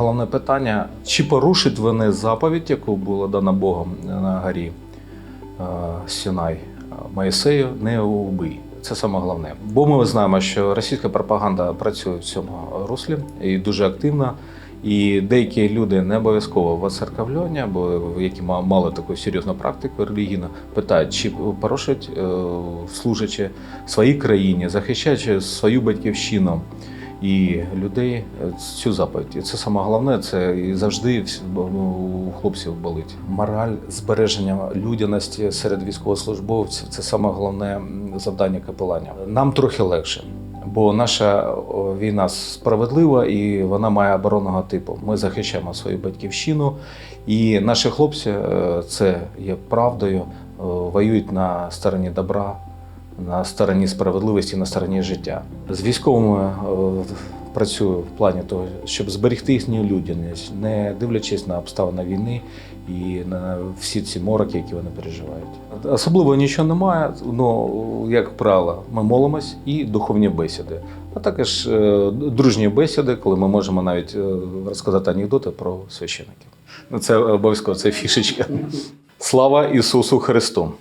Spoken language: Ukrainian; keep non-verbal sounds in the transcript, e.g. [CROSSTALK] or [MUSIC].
головне питання: чи порушить вони заповідь, яку була дана Богом на горі е, Сінай Моїсею, не убий. Це саме головне. Бо ми знаємо, що російська пропаганда працює в цьому руслі і дуже активно. І деякі люди не обов'язково воцерковлені, або які ма- мали таку серйозну практику релігійну, питають, чи порушують е, служачи своїй країні, захищаючи свою батьківщину і людей е, цю заповідь. І це саме головне, це і завжди ну, у хлопців болить. Мораль, збереження людяності серед військовослужбовців це саме головне завдання капеланів. Нам трохи легше. Бо наша війна справедлива і вона має оборонного типу. Ми захищаємо свою батьківщину, і наші хлопці е, це є правдою, е, воюють на стороні добра, на стороні справедливості, на стороні життя. З військовими е, працюю в плані того, щоб зберегти їхню людяність, не дивлячись на обставини війни і на всі ці мороки, які вони переживають. Особливо нічого немає. Ну як правило, ми молимось і духовні бесіди, а також е, дружні бесіди, коли ми можемо навіть е, розказати анекдоти про священиків. Ну це обов'язково це фішечка. [LAUGHS] Слава Ісусу Христу!